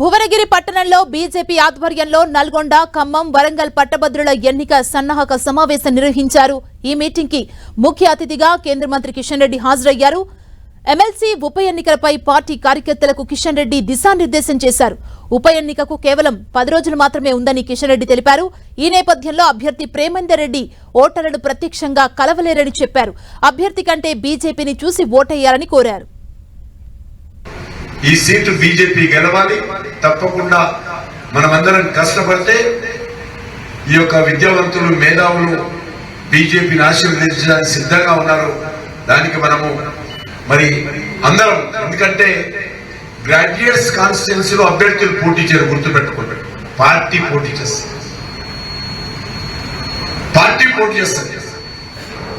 భువనగిరి పట్టణంలో బీజేపీ ఆధ్వర్యంలో నల్గొండ ఖమ్మం వరంగల్ పట్టభద్రుల ఎన్నిక సన్నాహక సమావేశం నిర్వహించారు. ఈ మీటింగ్కి ముఖ్య అతిథిగా కేంద్ర మంత్రి కిషన్ రెడ్డి హాజరయ్యారు. ఎమ్మెల్సీ ఉప ఎన్నికలపై పార్టీ కార్యకర్తలకు కిషన్ రెడ్డి దిశానిర్దేశం చేశారు. ఉప ఎన్నికకు కేవలం పది రోజులు మాత్రమే ఉందని కిషన్ రెడ్డి తెలిపారు. ఈ నేపథ్యంలో అభ్యర్థి ప్రేమేందర్ రెడ్డి ఓటర్లను ప్రత్యక్షంగా కలవలేరని చెప్పారు. అభ్యర్థి కంటే బీజేపీని చూసి ఓటేయాలని కోరారు. ఈ సీటు బీజేపీ గెలవాలి. తప్పకుండా మనమందరం కష్టపడితే ఈ యొక్క విద్యావంతులు మేధావులు బీజేపీని ఆశీర్వదించడానికి సిద్ధంగా ఉన్నారు. దానికి మనము మరి అందరం ఎందుకంటే గ్రాడ్యుయేట్స్ కాన్స్టిట్యున్సీలో అభ్యర్థులు పోటీ చేయరు గుర్తుపెట్టుకోండి. పార్టీ పోటీ చేస్తారు. పార్టీ పోటీ చేస్తారు.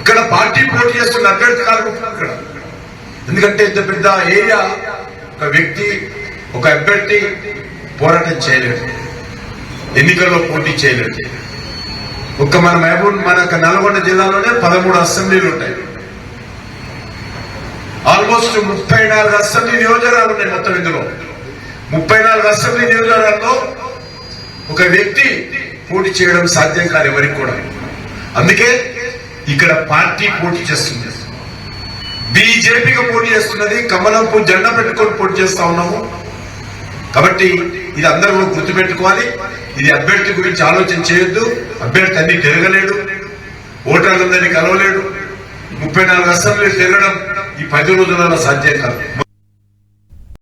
ఇక్కడ పార్టీ పోటీ చేస్తున్న అభ్యర్థి కాదు ఇక్కడ. ఎందుకంటే ఇంత పెద్ద ఏరియా ఒక వ్యక్తి ఒక అభ్యర్థి పోరాటం చేయలేడు. ఎన్నికల్లో పోటీ చేయలేడు. ఒక్క మన మహబూబ్ మన యొక్క నల్గొండ జిల్లాలోనే పదమూడు అసెంబ్లీలు ఉంటాయి. ఆల్మోస్ట్ ముప్పై నాలుగు అసెంబ్లీ నియోజకవర్గాలు ఉన్నాయి మొత్తం ఇందులో. ముప్పై నాలుగు అసెంబ్లీ నియోజకవర్గాల్లో ఒక వ్యక్తి పోటీ చేయడం సాధ్యం కాదు ఎవరికి కూడా అందుకే ఇక్కడ పార్టీ పోటీ చేస్తుంది. బీజేపీకి పోటీ చేస్తున్నది కమలంపు జెండా పెట్టుకొని పోటీ చేస్తా ఉన్నాము. కాబట్టి ఇది అందరూ కూడా గుర్తుపెట్టుకోవాలి. ఇది అభ్యర్థి గురించి ఆలోచన చేయొద్దు. అభ్యర్థి అన్ని తిరగలేడు. ఓటర్లందరినీ కలవలేడు. ముప్పై నాలుగు అసెంబ్లీలు తిరగడం ఈ పది రోజులలో సాధ్యం కాదు.